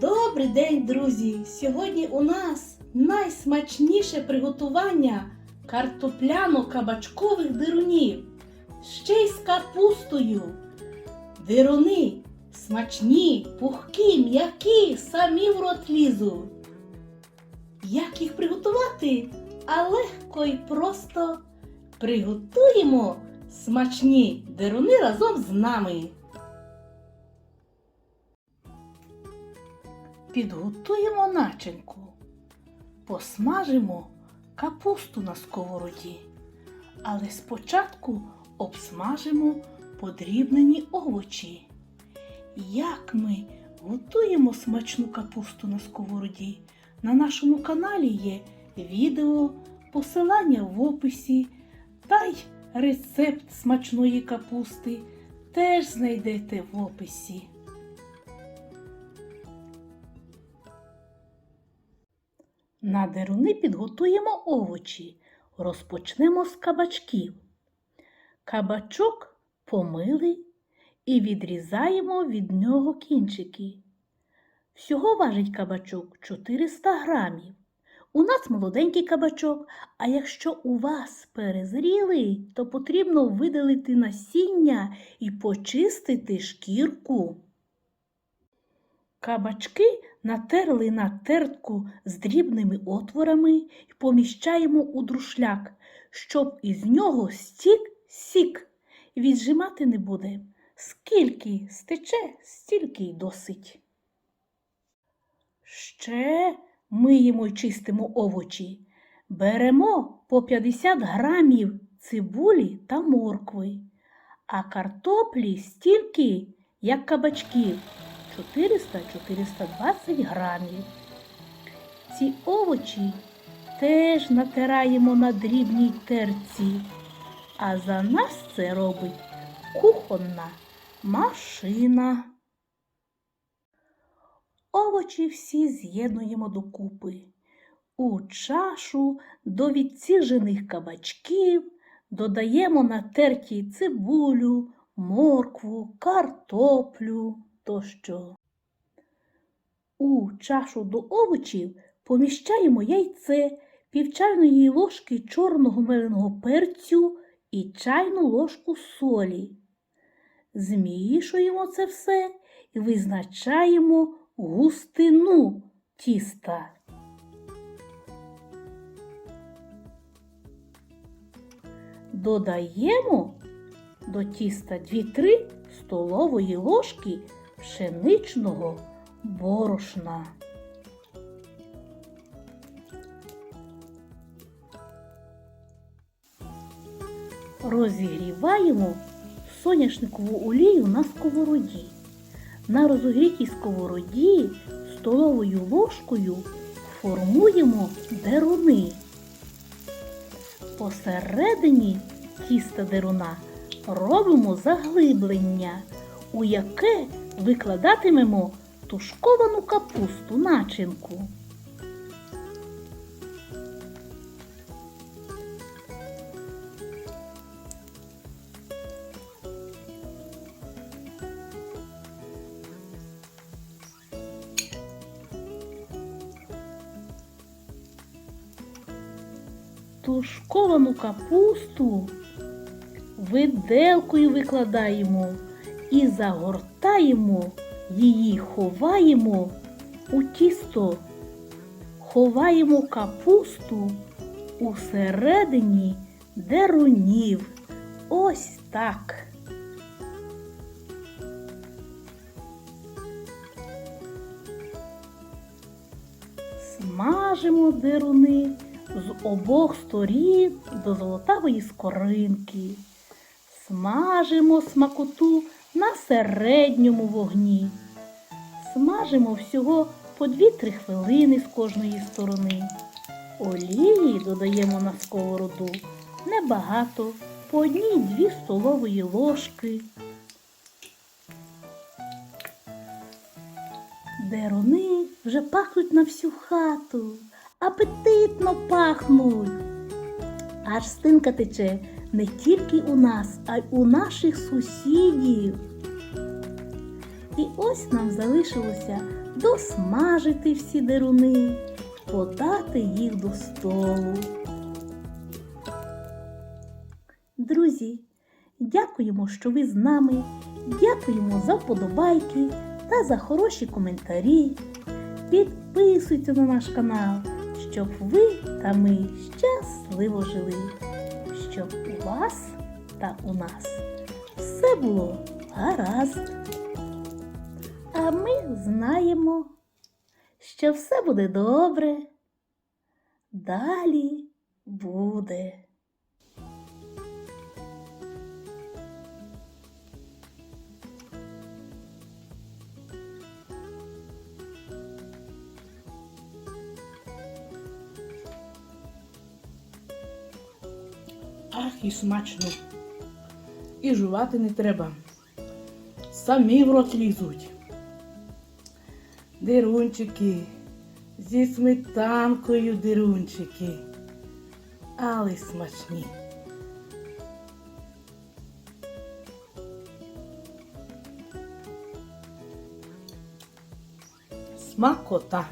Добрий день, друзі! Сьогодні у нас найсмачніше приготування картопляно-кабачкових дирунів. Ще й з капустою. Дируни смачні, пухкі, м'які, самі в рот лізуть. Як їх приготувати? А легко і просто приготуємо смачні дируни разом з нами. Підготуємо начинку. Посмажимо капусту на сковороді, але спочатку обсмажимо подрібнені овочі. Як ми готуємо смачну капусту на сковороді? На нашому каналі є відео, посилання в описі та й рецепт смачної капусти теж знайдете в описі. На деруни підготуємо овочі. Розпочнемо з кабачків. Кабачок помили і відрізаємо від нього кінчики. Всього важить кабачок 400 грамів. У нас молоденький кабачок, а якщо у вас перезрілий, то потрібно видалити насіння і почистити шкірку. Кабачки натерли на тертку з дрібними отворами і поміщаємо у друшляк, щоб із нього стік сік. Віджимати не буде. Скільки стече, стільки й досить. Ще миємо й чистимо овочі. Беремо по 50 грамів цибулі та моркви, а картоплі стільки, як кабачків. 400-420 грамів. Ці овочі теж натираємо на дрібній терці, а за нас це робить кухонна машина. Овочі всі з'єднуємо докупи. У чашу до відсіжених кабачків додаємо натерті цибулю, моркву, картоплю тощо. У чашу до овочів поміщаємо яйце, пів чайної ложки чорного меленого перцю і чайну ложку солі. Змішуємо це все і визначаємо густину тіста. Додаємо до тіста 2-3 столової ложки пшеничного борошна. Розігріваємо соняшникову олію на сковороді. На розогрітій сковороді столовою ложкою формуємо деруни. Посередині тіста деруна робимо заглиблення, у яке викладатимемо тушковану капусту начинку. Тушковану капусту виделкою викладаємо і загортаємо її, ховаємо у тісто, ховаємо капусту усередині дерунів. Ось так. Смажимо деруни з обох сторін до золотавої скоринки. Смажимо смакоту на середньому вогні. Смажимо всього по 2-3 хвилини з кожної сторони. Олії додаємо на сковороду небагато, по одній-дві столової ложки. Деруни вже пахнуть на всю хату, апетитно пахнуть. Аж стинка тече не тільки у нас, а й у наших сусідів. І ось нам залишилося досмажити всі деруни, подати їх до столу. Друзі, дякуємо, що ви з нами. Дякуємо за вподобайки та за хороші коментарі. Підписуйтесь на наш канал, щоб ви та ми щасливо жили, щоб у вас та у нас все було гаразд. А ми знаємо, що все буде добре. Далі буде. Ах, і смачно. І жувати не треба. Самі в рот лізуть. Дирунчики, зі сметанкою дирунчики. Але смачні. Смакота.